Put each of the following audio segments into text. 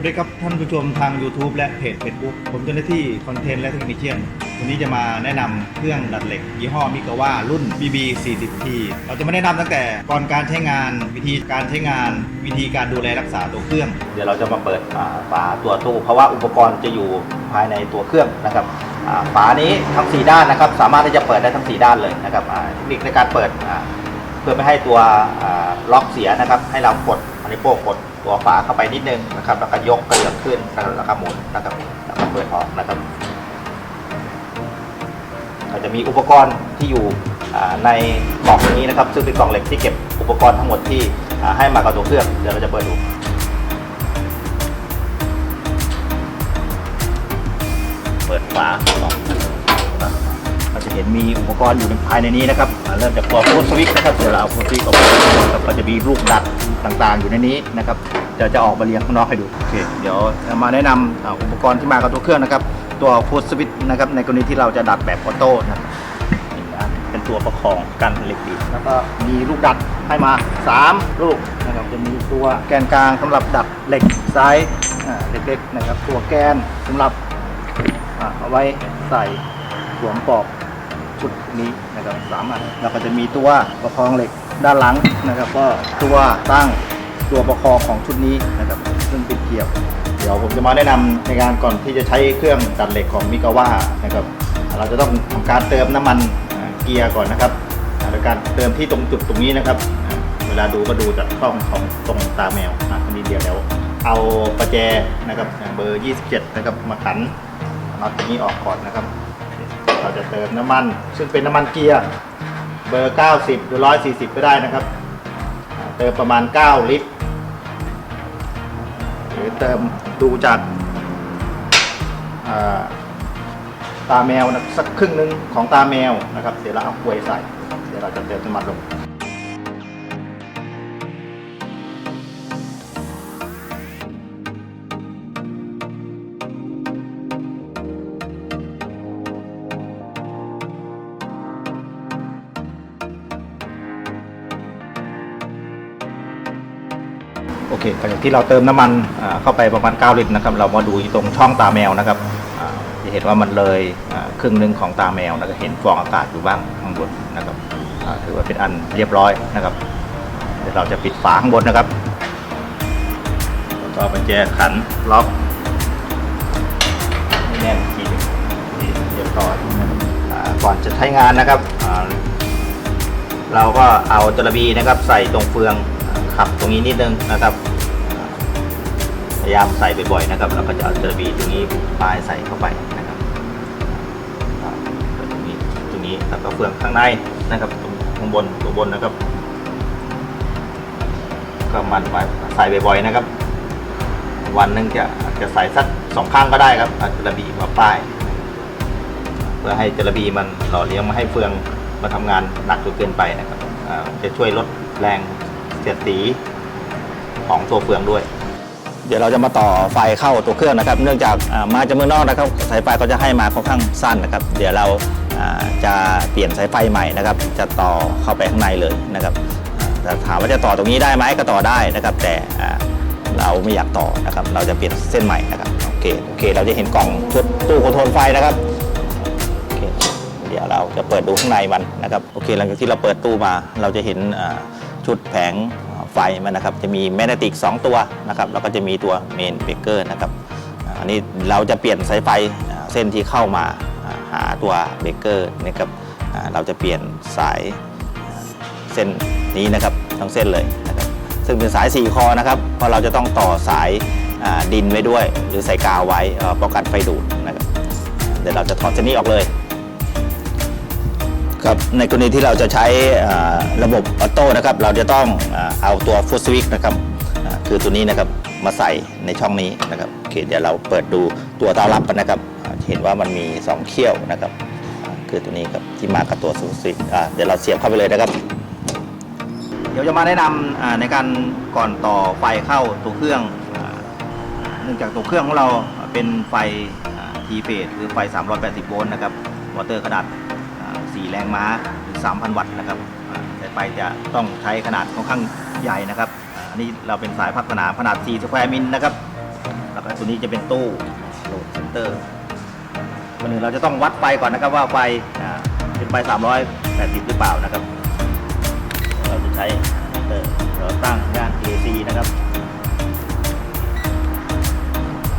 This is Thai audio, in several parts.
วัสดีครับท่านผู้ชมทาง YouTube และเพจ Facebook ผมเจ้าหน้าที่คอนเทนต์และเทคนิคเชียน วันนี้จะมาแนะนำเครื่องดัดเหล็ก ยี่ห้อมิกาว่ารุ่น BB 40T เราจะมาแนะนำตั้งแต่ก่อนการใช้งาน วิธีการใช้งาน วิธีการดูแลรักษาตัวเครื่อง เดี๋ยวเราจะมาเปิดฝาตัวตู้เพราะว่าอุปกรณ์จะอยู่ภายในตัวเครื่องนะครับฝานี้ทั้ง 4 ด้านนะครับ สามารถที่จะเปิดได้ทั้ง 4 ด้านเลยนะครับเทคนิคในการเปิดเพื่อไม่ให้ตัวล็อกเสียนะครับ ให้เรากด นนี้โป้งกดตัวฝาเข้าไปนิดนึงนะครับ แล้วก็ยกกระเดื่องขึ้นแล้วก็หมุนนะครับแล้วก็เปิดออกนะครับก็จะมีอุปกรณ์ที่อยู่ในกล่องนี้นะครับ ซึ่งเป็นกล่องเหล็กที่เก็บอุปกรณ์ทั้งหมดที่ให้มากับตัวเครื่องเดี๋ยวเราจะเปิดดูเปิดฝาลอง จะเห็นมีอุปกรณ์อยู่ในภายในนี้นะครับเริ่มจากตัวโฟลสวิกนะครับเดี๋ยวเราเอาโฟลสวิกออกมาครับก็จะมีลูกดัดต่างๆ อยู่ในนี้นะครับเดี๋ยวจะออกมาเรียงข้างนอกให้ดูโอเคเดี๋ยวจะมาแนะนำอ่าอุปกรณ์ที่มากับตัวเครื่องนะครับ ตัวโฟลสวิกนะครับในกรณีที่เราจะดัดแบบออโต้นะครับเป็นตัวประคองกันเหล็กดีดแล้วก็มีลูกดัดให้มา 3 ลูกนะครับจะมีตัวแกนกลางสำหรับดัดเหล็กไซ้ายอ่าเล็กๆนะครับ ตัวแกนสำหรับเอาไว้ใส่สวมปอก ชุดนี้นะครับสามอันแล้วก็จะมีตัวประคองเหล็กด้านหลังนะครับ ก็ตัวตั้งตัวประคองของชุดนี้นะครับซึ่งเป็นเกียวเดี๋ยวผมจะมาแนะนำในการก่อนที่จะใช้เครื่องตัดเหล็กของมิกาว่านะครับ เราจะต้องทำการเติมน้ำมันเกียร์ก่อนนะครับโดยการเติมที่ตรงจุดตรงนี้นะครับ เวลาดูก็ดูจากช่องของตรงตาแมวอันนี้เดียวแล้ว เอาประแจนะครับอ่าเบอร์ 27 นะครับมาขันน็อตตัวนี้ออกก่อนนะครับ เราจะเติมน้ำมัน ซึ่งเป็นน้ำมันเกียร์เบอร์ 90 หรือ 140 ก็ได้นะครับ เติมประมาณ 9 ลิตร หรือเติมดูจากาตาแมวนะสักครึ่งหนึงของตาแมวนะครับ เดี๋ยวเราเอากลวยใส่ เดี๋ยวเราจะเติมน้ำมันลง หลังจากที่เราเติมน้ำมันเข้าไปประมาณ 9 ลิตรนะครับ เรามาดูตรงช่องตาแมวนะครับจะเห็นว่ามันเลยครึ่งหนึ่งของตาแมวแล้วก็เห็นฟองอากาศอยู่บ้างข้างบนนะครับถือว่าเป็นอันเรียบร้อยนะครับ เดี๋ยวเราจะปิดฝาข้างบนนะครับก็ปัญแจขันล็อกแน่นกทีเรียบร้อยก่อนจะใช้งานนะครับเราก็เอาจระบีนะครับใส่ตรงเฟืองขับตรงนี้นิดนึงนะครับ ยายามใส่บ่อยๆนะครับแล้วก็จะเอาจระบีตรงนี้ปลายใส่เข้าไปนะครับตรงนี้ตรงนี้แล้วก็เฟืองข้างในนะครับตรงข้างบนตัวบนนะครับ ก็มันไปใส่บ่อยๆนะครับ วันหนึงจะอาจจะใส่สักสองข้างก็ได้ครับเจระบีมาป้าย เพื่อให้จระบีมันหล่อเลี้ยงมาให้เฟืองมาทำงานหนักจนเกินไปนะครับจะช่วยลดแรงเสียดสีของตัวเฟืองด้วย เดี๋ยวเราจะมาต่อไฟเข้าตัวเครื่องนะครับ เนื่องจากมาจากเมืองนอกนะครับสายไฟก็จะให้มาค่อนข้างสั้นนะครับ เดี๋ยวเราจะเปลี่ยนสายไฟใหม่นะครับ จะต่อเข้าไปข้างในเลยนะครับแต่ถามว่าจะต่อตรงนี้ได้ไหมก็ต่อได้นะครับ แต่เราไม่อยากต่อนะครับ เราจะเปลี่ยนเส้นใหม่นะครับโอเคโอเค เราจะเห็นกล่องตู้คอนโทรลไฟนะครับโอเคเดี๋ยวเราจะเปิดดูข้างในมันนะครับโอเค หลังจากที่เราเปิดตู้มา เราจะเห็นชุดแผง ไฟมันนะครับ จะมีแมกเนติก 2 ตัวนะครับแล้วก็จะมีตัวเมนเบรกเกอร์นะครับอันนี้เราจะเปลี่ยนสายไฟเส้นที่เข้ามาหาตัวเบรกเกอร์นะครับเราจะเปลี่ยนสายเส้นนี้นะครับทั้งเส้นเลยนะครับซึ่งเป็นสาย 4 คอนะครับเพราะเราจะต้องต่อสายดินไว้ด้วย หรือสายกาวไว้ป้องกันไฟดูดนะครับเดี๋ยวเราจะถอดเส้นนี้ออกเลย ครับในกรณีที่เราจะใช้ระบบออโต้นะครับ เราจะต้องเอาตัวฟุตสวิกนะครับคือตัวนี้นะครับมาใส่ในช่องนี้นะครับโอเคเดี๋ยวเราเปิดดูตัวต้อนรับนะครับ เห็นว่ามันมี 2 เขี้ยวนะครับ คือตัวนี้ครับที่มากับตัวฟุตสวิกเดี๋ยวเราเสียบเข้าไปเลยนะครับ เดี๋ยวจะมาแนะนำในการก่อนต่อไฟเข้าตัวเครื่องเนื่องจากตัวเครื่องของเราเป็นไฟทีเฟสหรือไฟ 380 โวลต์นะครับมอเตอร์ขนาด 4 แรงม้าหรือ3,000 วัตต์นะครับอ่ไฟจะต้องใช้ขนาดค่อนข้างใหญ่นะครับอันนี้เราเป็นสายพักสนามขนาด 4 สแควร์มิลนะครับและตัวนี้จะเป็นตู้โหลดเซนเตอร์วันหนึ่งเราจะต้องวัดไฟก่อนนะครับว่าไฟเป็นไฟ 380 หรือเปล่านะครับ เราจะใช้เซนเตอร์เราตั้งด้าน AC นะครับ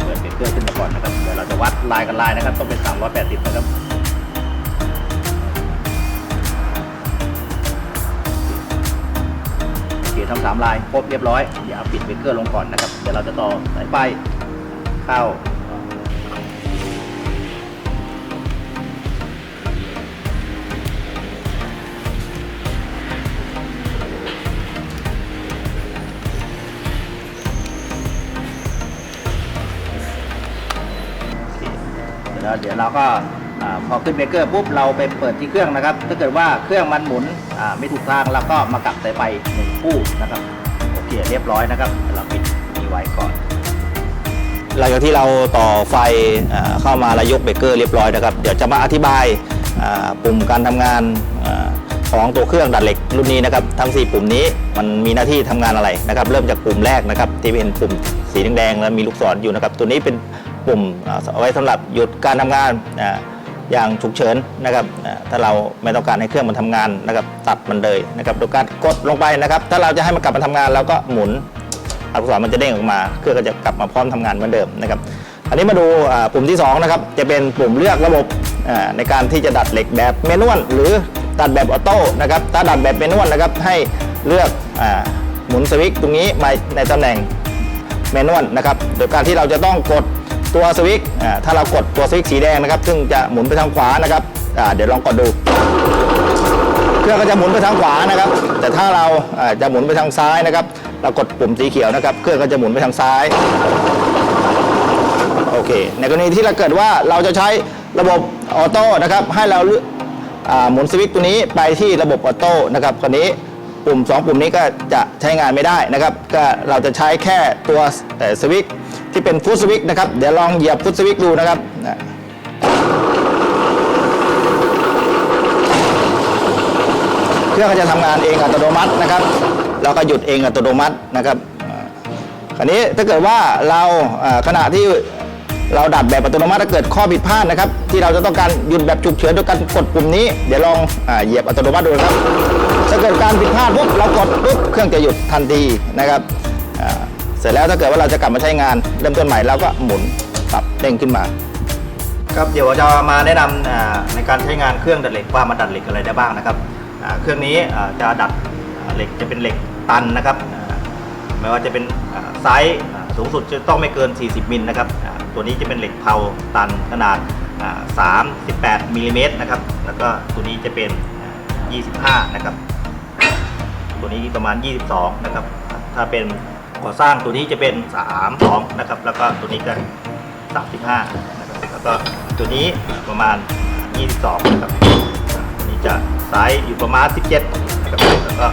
เปิดเบรกเกอร์ขึ้นมาก่อนนะครับเดี๋ยวเราจะวัดลายกันลายนะครับต้องเป็น 380 นะครับ ทำสามลายครบเรียบร้อยเดี๋ยวเอาปิดเบรกเกอร์ลงก่อนนะครับเดี๋ยวเราจะต่อสายไฟเข้าโอเคเดี๋ยวเดี๋ยวเราก็พอขึ้นเบรกเกอร์ปุ๊บเราไปเปิดที่เครื่องนะครับ ถ้าเกิดว่าเครื่องมันหมุนไม่ถูกทางเราก็มากลับสายไฟหนึ่ง คู่นะครับโอเคเรียบร้อยนะครับเราปิดนี้ไว้ก่อนหลังจากที่เราต่อไฟเข้ามาแล้วยกเบรกเกอร์เรียบร้อยนะครับ เดี๋ยวจะมาอธิบายปุ่มการทำงานของตัวเครื่องดัดเหล็กรุ่นนี้นะครับทั้ง 4 ปุ่มนี้มันมีหน้าที่ทำงานอะไรนะครับ เริ่มจากปุ่มแรกนะครับที่เป็นปุ่มสีแดงแล้วมีลูกศรอยู่นะครับ ตัวนี้เป็นปุ่มเอาไว้สำหรับหยุดการทำงาน อย่างฉุกเฉินนะครับถ้าเราไม่ต้องการให้เครื่องมันทำงานนะครับตัดมันเลยนะครับโดยการกดลงไปนะครับ ถ้าเราจะให้มันกลับมาทำงานเราก็หมุนอักษรมันจะเด้งออกมา เครื่องก็จะกลับมาพร้อมทำงานเหมือนเดิมนะครับอันนี้มาดูปุ่มที่2นะครับจะเป็นปุ่มเลือกระบบในการที่จะดัดเหล็กแบบเมนวลหรือดัดแบบออโต้นะครับถ้าดัดแบบเมนวลนะครับให้เลือกอหมุนสวิตช์ตรงนี้มาในตำแหน่งเมนวลนะครับโดยการที่เราจะต้องกด ตัวสวิตช์อ่าถ้าเรากดตัวสวิตช์สีแดงนะครับซึ่งจะหมุนไปทางขวานะครับอ่าเดี๋ยวลองกดดู เครื่องก็จะหมุนไปทางขวานะครับ แต่ถ้าเราอ่าจะหมุนไปทางซ้ายนะครับ เรากดปุ่มสีเขียวนะครับ เครื่องก็จะหมุนไปทางซ้าย โอเค ในกรณีที่เราเกิดว่าเราจะใช้ระบบออโต้นะครับ ให้เราเลือกอ่าหมุนสวิตช์ตัวนี้ไปที่ระบบออโต้นะครับคราวนี้ปุ่ม 2 ปุ่มนี้ก็จะใช้งานไม่ได้นะครับ ก็เราจะใช้แค่ตัวเอ่อสวิตช์ ที่เป็นฟุตสวิตช์นะครับ เดี๋ยวลองเหยียบฟุตสวิตช์ดูนะครับเครื่องก็จะทำงานเองอัตโนมัตินะครับแล้วก็หยุดเองอัตโนมัตินะครับคราวนี้ถ้าเกิดว่าเราขณะที่เราดัดแบบอัตโนมัติถ้าเกิดข้อผิดพลาดนะครับ ที่เราจะต้องการหยุดแบบฉุกเฉินด้วยการกดปุ่มนี้ เดี๋ยวลองอเหยียบอัตโนมัติดูนะครับถ้าเกิดการผิดพลาดปุ๊บเรากดปุ๊บเครื่องจะหยุดทันทีนะครับ เสร็จแล้วถ้าเกิดว่าเราจะกลับมาใช้งานเริ่มต้นใหม่เราก็หมุนปรับเด้งขึ้นมา ครับเดี๋ยวจะมาแนะนำในการใช้งานเครื่องดัดเหล็กว่ามันดัดเหล็กอะไรได้บ้างนะครับเครื่องนี้จะดัดเหล็กจะเป็นเหล็กตันนะครับไม่ว่าจะเป็นไซส์สูงสุดจะต้องไม่เกิน 40มิลนะครับตัวนี้จะเป็นเหล็กเผาตันขนาด 38มิลลิเมตรนะครับแล้วก็ตัวนี้จะเป็น 25 นะครับ ตัวนี้ประมาณ 22 นะครับ ถ้าเป็น ก่อสร้างตัวนี้จะเป็น 3 2นะครับ แล้วก็ตัวนี้ก็ 35นะครับ แล้วก็ตัวนี้ประมาณ 22นะครับตัวนี้จะไซส์อยู่ประมาณ 17นะครับ แล้วก็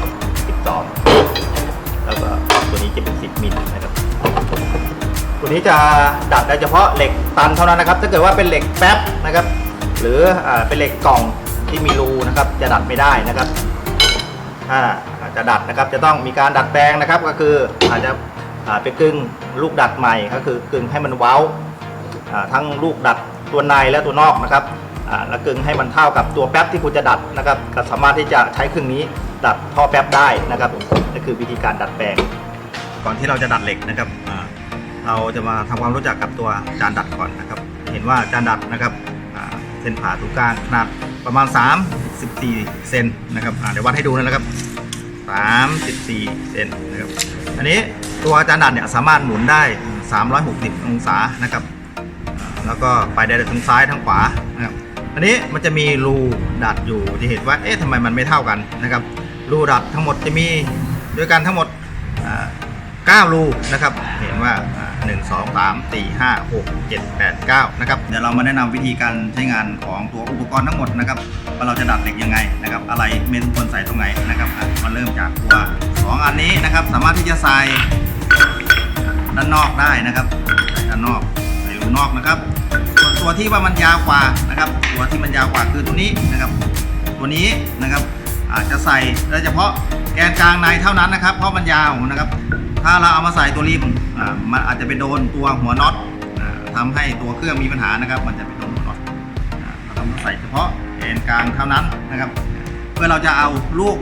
12 แล้วก็ตัวนี้จะเป็น 10มิลนะครับ ตัวนี้จะดัดได้เฉพาะเหล็กตันเท่านั้นนะครับ ถ้าเกิดว่าเป็นเหล็กแป๊บนะครับ หรืออเป็นเหล็กกล่องที่มีรูนะครับ จะดัดไม่ได้นะครับถ้า จะดัดนะครับจะต้องมีการดัดแปลงนะครับ ก็คืออาจจะไปกึ่งลูกดัดใหม่ก็คือกึ่งให้มันเว้าทั้งลูกดัดตัวในและตัวนอกนะครับแล้วกึ่งให้มันเท่ากับตัวแป๊บที่คุณจะดัดนะครับก็สามารถที่จะใช้เครื่องนี้ดัดท่อแป๊บได้นะครับนี่คือวิธีการดัดแปลง ก่อนที่เราจะดัดเหล็กนะครับเราจะมาทำความรู้จักกับตัวจานดัดก่อนนะครับ เห็นว่าจานดัดนะครับเส้นผ่าศูนย์กลางขนาดประมาณ 3-14 เซนนะครับเดี๋ยววัดให้ดูนะครับ 34 เซนนะครับ อันนี้ตัวจานดัดเนี่ยสามารถหมุนได้ 360 องศานะครับ แล้วก็ไปได้ทั้งซ้ายทั้งขวานะครับ อันนี้มันจะมีรูดัดอยู่ที่เห็นว่า เอ๊ะทำไมมันไม่เท่ากันนะครับ รูดัดทั้งหมดจะมีด้วยกันทั้งหมดอ่า9รูนะครับ เห็นว่า 1 2 3 4 5 6 7 8 9นะครับเดี๋ยวเรามาแนะนำวิธีการใช้งานของตัวอุปกรณ์ทั้งหมดนะครับว่าเราจะดัดเหล็กยังไงนะครับ อะไรเมนควรใส่ตรงไหนนะครับมาเริ่มจากตัวสองอันนี้นะครับ สามารถที่จะใส่ด้านนอกได้นะครับด้านนอกใส่รูนอกนะครับส่วนตัวที่ว่ามันยาวกว่านะครับ ตัวที่มันยาวกว่าคือตัวนี้นะครับ ตัวนี้นะครับอาจจะใส่ได้เฉพาะแกนกลางในเท่านั้นนะครับ เพราะมันยาวนะครับ ถ้าเราเอามาใส่ตัวริมอามันอาจจะไปโดนตัวหัวน็อตทำให้ตัวเครื่องมีปัญหานะครับ มันจะไปโดนก่อนอ่าเราต้องใส่เฉพาะแกนกลางเท่านั้นนะครับ เพื่อเราจะเอาลูก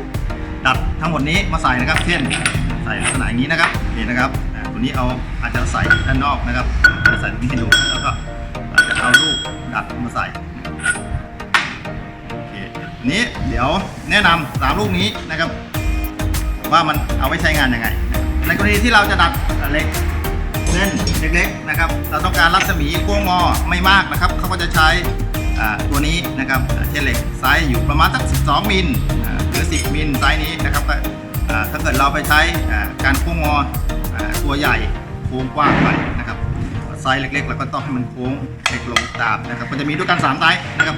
ดัดทั้งหมดนี้มาใส่นะครับ เช่นใส่ลักษณะอย่างนี้นะครับนี่นะครับตัวนี้เอาอาจจะใส่ด้านนอกนะครับใส่ตรงนี้ให้ดูแล้วก็เราจจะเอาลูกดัดมาใส่โอเคอันนี้เดี๋ยวแนะนำสามลูกนี้นะครับ ว่ามันเอาไว้ใช้งานยังไง ในกรณีที่เราจะดัดเหล็กเส้นเล็กๆนะครับ เราต้องการรัศมีโค้งงอไม่มากนะครับเขาก็จะใช้ตัวนี้นะครับเช่นเหล็กไซส์อยู่ประมาณสัก 12 มิลหรือ 10 มิลไซส์นี้นะครับถ้าเกิดเราไปใช้การโค้งงออตัวใหญ่โค้งกว้างไปนะครับไซส์เล็กๆเราก็ต้องให้มันโค้งเล็กลงตามนะครับก็จะมีด้วยกันสามไซส์นะครับ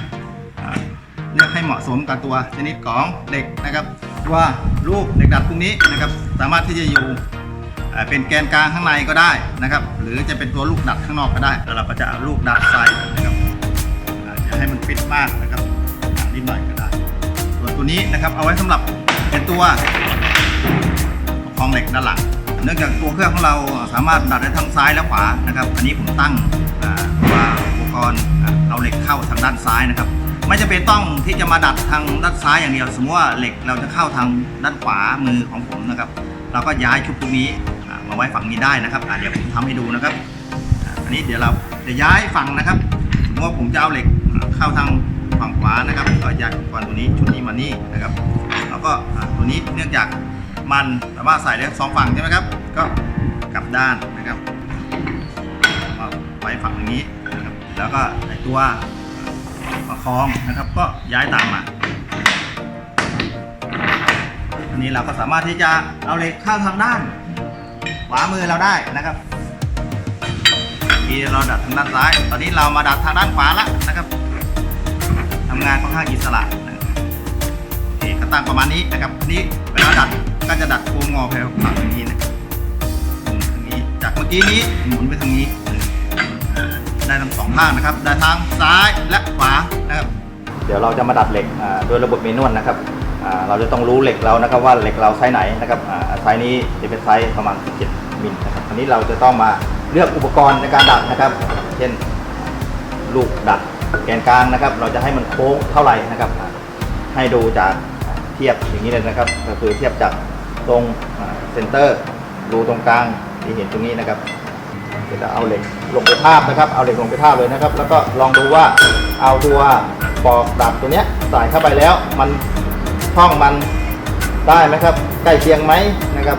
เลือกให้เหมาะสมกับตัวชนิดของเหล็กนะครับว่าลูกเหล็กดัดพวกนี้นะครับสามารถที่จะอยู่ เอ่อเป็นแกนกลางข้างในก็ได้นะครับ หรือจะเป็นตัวลูกดัดข้างนอกก็ได้แล้วเราก็จะเอาลูกดัดใส่นะครับจะให้มันฟิตมากนะครับอ่านิดหน่อยก็ได้ ส่วนตัวนี้นะครับเอาไว้สำหรับเป็นตัวประคองเหล็กด้านหลังเนื่องจากตัวเครื่องของเราสามารถดัดได้ทั้งซ้ายและขวานะครับ อันนี้ผมตั้งว่าอุปกรณ์เอาเหล็กเข้าทางด้านซ้ายนะครับไม่จำเป็นต้องที่จะมาดัดทางด้านซ้ายอย่างเดียว สมมติว่าเหล็กเราจะเข้าทางด้านขวามือของผมนะครับ เราก็ย้ายชุดตรงนี้ มาไว้ฝั่งนี้ได้นะครับเดี๋ยวผมทำให้ดูนะครับ อันนี้เดี๋ยวเราจะย้ายฝั่งนะครับสมมติว่าผมจะเอาเหล็กเข้าทางฝั่งขวานะครับก็ย้ายอุปกรณ์ตัวนี้ชุดนี้มานี่นะครับ แล้วก็ตัวนี้เนื่องจากมันสามารถใส่ได้สองฝั่งใช่ไหมครับ ก็กลับด้านนะครับเอาไว้ฝั่งนี้นะครับ แล้วก็ไอตัวประคองนะครับ ก็ย้ายตามมาอันนี้เราก็สามารถที่จะเอาเหล็กเข้าทางด้าน ขวามือเราได้นะครับทีเราดัดทางด้านซ้าย ตอนนี้เรามาดัดทางด้านขวาละนะครับทำงานค่อนข้างอิสระนะครับโอเคก็ตั้งประมาณนี้นะครับนี้เวลาดัดก็จะดัดโค้งงอไปฝั่งนี้นะครับหมุนทางนี้จากเมื่อกี้นี้หมุนไปทางนี้ ได้ทั้งสองข้างนะครับได้ทั้งซ้ายและขวานะครับเดี๋ยวเราจะมาดัดเหล็กอ่าโดยระบบเมนวลนะครับเราจะต้องรู้เหล็กเรานะครับว่าเหล็กเราไซส์ไหนนะครับ ส์นี้จะเป็นไซส์ประมาณ 17 มิลนะครับอันนี้เราจะต้องมาเลือกอุปกรณ์ในการดัดนะครับ เช่นลูกดัดแกนกลางนะครับ เราจะให้มันโค้งเท่าไหร่นะครับ ให้ดูจากเทียบอย่างนี้เลยนะครับ ก็คือเทียบจากตรงเซนเตอร์รูตรงกลางที่เห็นตรงนี้นะครับเดี๋ยวจะเอาเหล็กลงไปทาบนะครับ เอาเหล็กลงไปทาบเลยนะครับ แล้วก็ลองดูว่าเอาตัวปอกดัดตัวเนี้ยใส่เข้าไปแล้ว มันช่องมัน ได้ไหมครับใกล้เคียงไหมนะครับ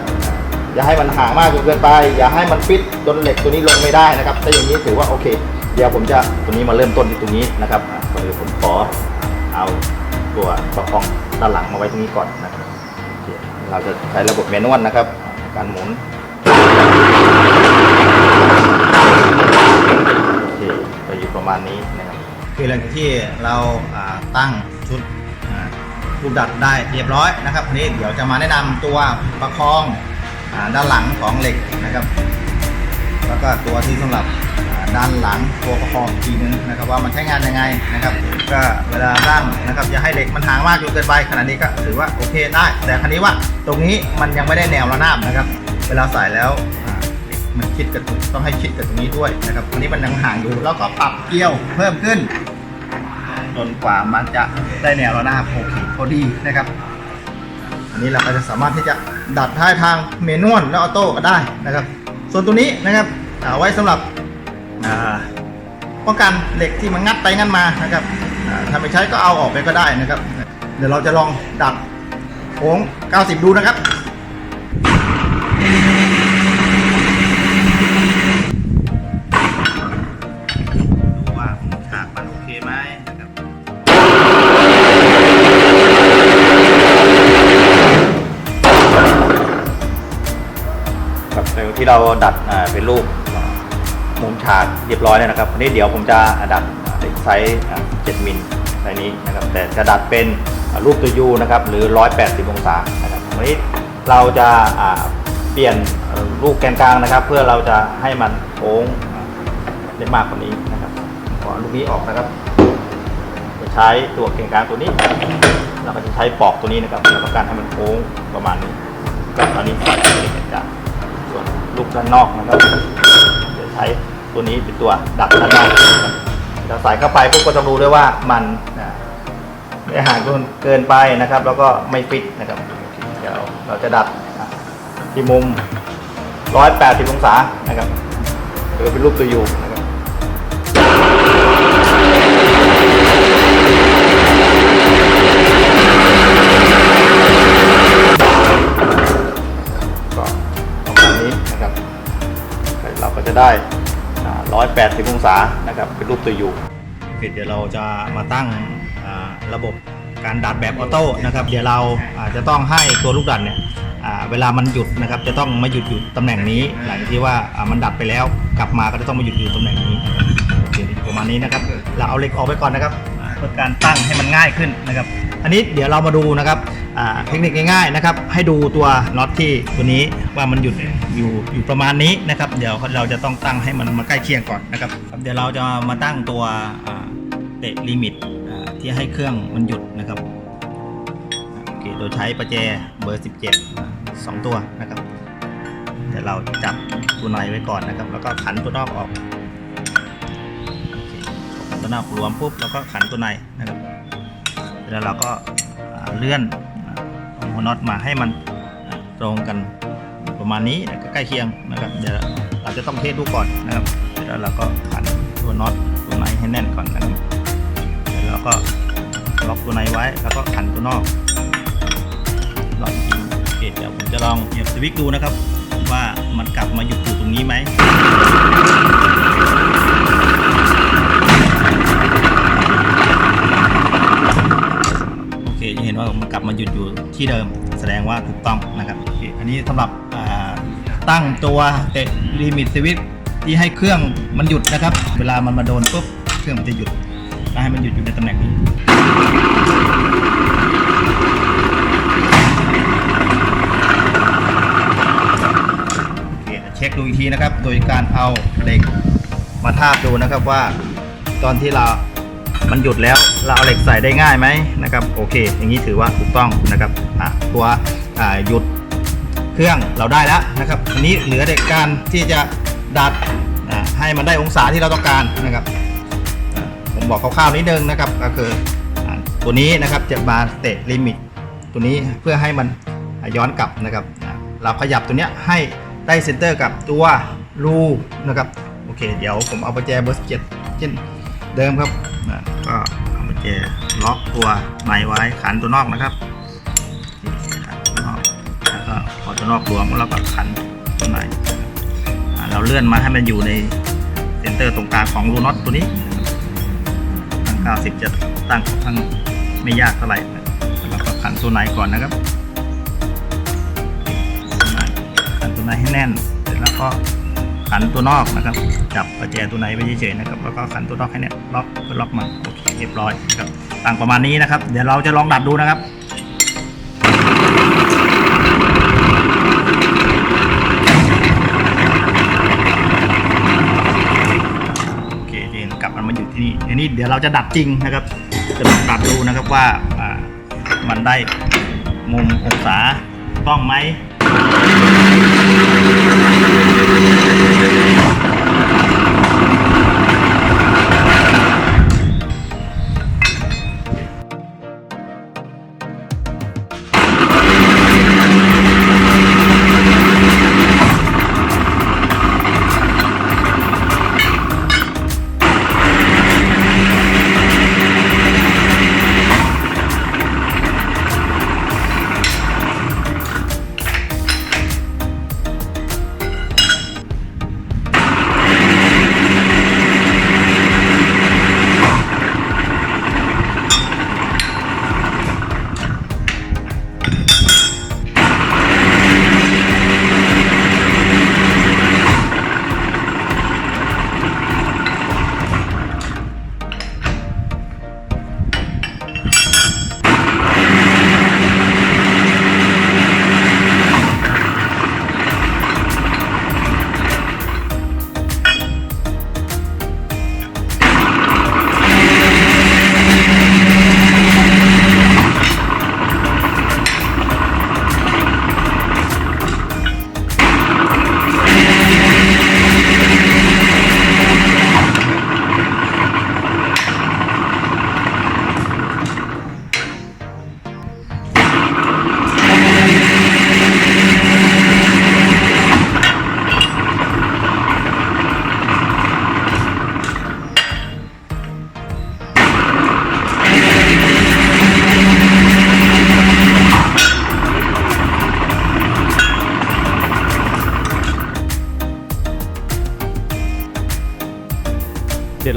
อย่าให้มันห่างมากจนเกินไป อย่าให้มันฟิตจนเหล็กตัวนี้ลงไม่ได้นะครับถ้าอย่างนี้ถือว่าโอเค เดี๋ยวผมจะตัวนี้มาเริ่มต้นที่ตรงนี้นะครับก่อนอื่นผมขอเอาตัวประคองด้านหลังมาไว้ตรงนี้ก่อนนะครับเราจะใช้ระบบแมนวลนะครับ การหมุนโอเคก็อยู่ประมาณนี้นะครับคือหลังจากที่เราตั้งาลูกดัดได้เรียบร้อยนะครับทีนี้เดี๋ยวจะมาแนะนำตัวประคองอด้านหลังของเหล็กนะครับ แล้วก็ตัวที่สำหรับด้านหลังตัวประคองอีกทีนึงนะครับว่ามันใช้งานยังไงนะครับ ก็เวลาตั้งนะครับอย่าให้เหล็กมันห่างมากจนเกินไปขนาดนี้ก็ถือว่าโอเคได้ แต่ครนี้ว่าตรงนี้มันยังไม่ได้แนวระนาบนะครับ เวลาใส่แล้วเหล็กมันชิดกับตรงต้องให้ชิดกับตรงนี้ด้วยนะครับตรงนี้มันยังห่างอยู่แล้วก็ปรับเกลียวเพิ่มขึ้นจนกว่ามันจะได้แนวระนาบโอเค พอดีนะครับ อันนี้เราก็จะสามารถที่จะดัดท้ายทางเมนวลและออโต้ก็ได้นะครับ ส่วนตัวนี้นะครับเอาไว้สำหรับป้องกันเหล็กที่มันงัดไปงัดมานะครับถ้าไม่ใช้ก็เอาออกไปก็ได้นะครับ เดี๋ยวเราจะลองดัดโค้ง 90 ดูนะครับ เราดัดเป็นรูปมุมฉากเรียบร้อยแล้วนะครับวันนี้เดี๋ยวผมจะดัดไซส์7มิลไซส์นี้นะครับ แต่จะดัดเป็นรูปตัวยูนะครับ หรือ 180 องศานะครับวันนี้เราจะเปลี่ยนรูปแกนกลางนะครับ เพื่อเราจะให้มันโค้งได้มากกว่านี้นะครับขอลูกนี้ออกนะครับจะใช้ตัวแกนกลางตัวนี้เราก็จะใช้ปอกตัวนี้นะครับเราต้อการให้มันโค้งประมาณนี้ก็ตอนนี้ใส่เหล็กแกนกลาง ลูกด้านนอกนะครับจะใช้ตัวนี้เป็นตัวดัดด้านนอกเราใส่เข้าไปปุ๊บก็ต้องรู้ด้วยว่ามันอาไม่ห่างจนเกินไปนะครับ แล้วก็ไม่ฟิตนะครับเดี๋ยวเราจะดัดที่มุม 180 องศานะครับหรือเป็นรูปตัวยู ได้อ่า180 องศานะครับเป็นรูปตัวยูเดี๋ยวเราจะมาตั้งระบบการดัดแบบออโต้นะครับเดี๋ยวเราจะต้องให้ตัวลูกดัดเนี่ยเวลามันหยุดนะครับจะต้องมาหยุดอยู่ตำแหน่งนี้หลังที่ว่ามันดัดไปแล้วกลับมาก็จะต้องมาหยุดอยู่ตำแหน่งนี้ประมาณนี้นะครับเราเอาเหล็กออกไปก่อนนะครับเพื่อการตั้งให้มันง่ายขึ้นนะครับ อันนี้เดี๋ยวเรามาดูนะครับ เทคนิคง่ายๆนะครับให้ดูตัวน็อตที่ตัวนี้ว่ามันหยุดอยู่อยู่ประมาณนี้นะครับเดี๋ยวเราจะต้องตั้งให้มันมาใกล้เคียงก่อนนะครับเดี๋ยวเราจะมาตั้งตัวเตะลิมิตที่ให้เครื่องมันหยุดนะครับโอเคโดยใช้ประแจเบอร์ 17 2 ตัวนะครับเดี๋ยวเราจับตัวในไว้ก่อนนะครับ แล้วก็ขันตัวนอกออกตัวนอกรวมปุ๊บแล้วก็ขันตัวในนะครับแล้วเราก็เลื่อน หัวน็อตมาให้มันตรงกันประมาณนี้นะใกล้เคียงนะครับเดี๋ยวเราจะต้องเทสดูก่อนนะครับแล้วเราก็ขันตัวน็อตตัวในให้แน่นก่อนนะครับแล้วเราก็ล็อกตัวในไว้แล้วก็ขันตัวนอกลองยิงโอเคเดี๋ยวผมจะลองเหยียบสวิตช์ดูนะครับ ว่ามันกลับมาหยุดอยู่ตรงนี้ไหม ที่เดิม แสดงว่าถูกต้องนะครับอันนี้สำหรับตั้งตัวเตะลิมิตสวิตที่ให้เครื่องมันหยุดนะครับ เวลามันมาโดนปุ๊บเครื่องมันจะหยุดให้มันหยุดอยู่ในตำแหน่งนี้เคเช็คดูอีกทีนะครับ โดยการเอาเหล็กมาทาบดูนะครับว่า ตอนที่เรา มันหยุดแล้วเราเอาเหล็กใส่ได้ง่ายไหมนะครับ โอเค อย่างนี้ถือว่าถูกต้องนะครับ ตัวหยุดเครื่องเราได้แล้วนะครับอันนี้เหลือแต่การที่จะดัดให้มันได้องศาที่เราต้องการนะครับผมบอกคร่าวๆนิดนึงนะครับก็คืออตัวนี้นะครับจะมาเตะลิมิตตัวนี้เพื่อให้มันย้อนกลับนะครับ เราขยับตัวเนี้ยให้ได้เซนเตอร์กับตัวรูนะครับโอเค เดี๋ยวผมเอาประแจเบอร์เจ็ดเช่นเดิมครับก็เอากุญแจล็อกตัวในไว้ขันตัวนอกนะครับ ก็พอตัวนอกรวมแล้วก็ขันตัวในเราเลื่อนมาให้มันอยู่ในเซนเตอร์ตรงกลางของรูน็อตตัวนี้ตั้ง90 จะตั้งทั้งไม่ยากเท่าไหร่แล้วก็ขันตัวในก่อนนะครับขันตัวในให้แน่นเสร็จแล้วก็ขันตัวนอกนะครับ จับประแจตัวไหนไว้เฉยๆนะครับ แล้วก็ขันตัวนอกให้เนี่ยล็อกเพื่อล็อกมันโอเคเรียบร้อยนะครับต่างประมาณนี้นะครับ เดี๋ยวเราจะลองดัดดูนะครับ โอเคเจนกลับมันมา อันนี้เดี๋ยวเราจะดัดจริงนะครับ จะลองดัดดูนะครับว่ามันได้มุมองศาต้องไหม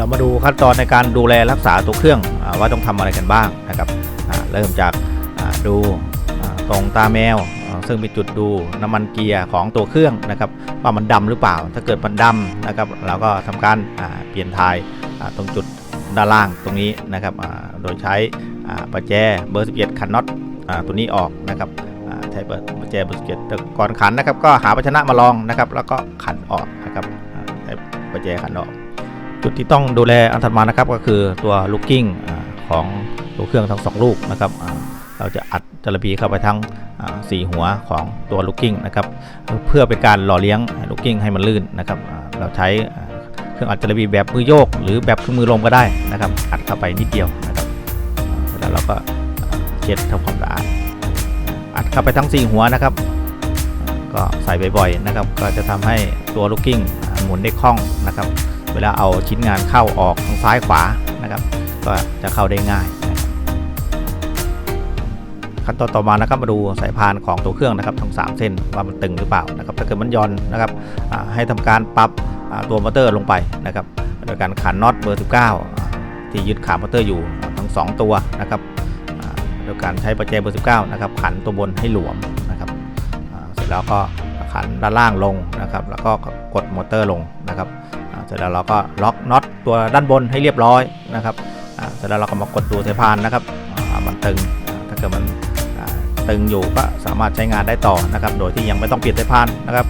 เรามาดูขั้นตอนในการดูแลรักษาตัวเครื่องอว่าต้องทำอะไรกันบ้างนะครับเริ่มจากดูตรงตาแมว ซึ่งเป็นจุดดูน้ำมันเกียร์ของตัวเครื่องนะครับว่ามันดำหรือเปล่า ถ้าเกิดมันดำนะครับเราก็ทำการเปลี่ยนทายตรงจุดด้านล่างตรงนี้นะครับโดยใช้ประแจเบอร์11ขันน็อตตัวนี้ออกนะครับใช้ประแจเบอร์11แต่ก่อนขันนะครับก็หาภาชนะมาลองนะครับแล้วก็ขันออกนะครับใช้ประแจขันออก จุดที่ต้องดูแลอันถัดมานะครับก็คือตัวลูกกิ้งของตัวเครื่องทั้งสองลูกนะครับเราจะอัดจระบีเข้าไปทั้งอ่าสี่หัวของตัวลูกกิ้งนะครับเพื่อเป็นการหล่อเลี้ยงลูกกิ้งให้มันลื่นนะครับเราใช้เครื่องอัดจระบีแบบมือโยก หรือแบบเครื่องมือลมก็ได้นะครับอัดเข้าไปนิดเดียวนะครับแล้วเราก็เช็ดทำความสะอาดอัดเข้าไปทั้งสี่หัวนะครับ ก็ใส่บ่อยๆนะครับ ก็จะทำให้ตัวลูกกิ้งหมุนได้คล่องนะครับ เวลาเอาชิ้นงานเข้าออกทางซ้ายขวานะครับ ก็จะเข้าได้ง่าย ขั้นตอนต่อมานะครับมาดูสายพานของตัวเครื่องนะครับทั้ง 3 เส้นว่ามันตึงหรือเปล่านะครับถ้าเกิดมันย่อนนะครับให้ทำการปรับตัวมอเตอร์ลงไปนะครับโดยการขันน็อตเบอร์ 19อ่าที่ยึดขามอเตอร์อยู่ทั้ง 2 ตัวนะครับโดยการใช้ประแจเบอร์ 19 นะครับขันตัวบนให้หลวมนะครับเสร็จแล้วก็ขันด้านล่างลงนะครับ แล้วก็กดมอเตอร์ลงนะครับ สร็จแล้วเราก็ล็อกน็อตตัวด้านบนให้เรียบร้อยนะครับเสร็จแล้วเราก็มากดดูสายพานนะครับมันตึงถ้าเกิดมันตึงอยู่ก็สามารถใช้งานได้ต่อนะครับ โดยที่ยังไม่ต้องเปลี่ยนสายพานนะครับ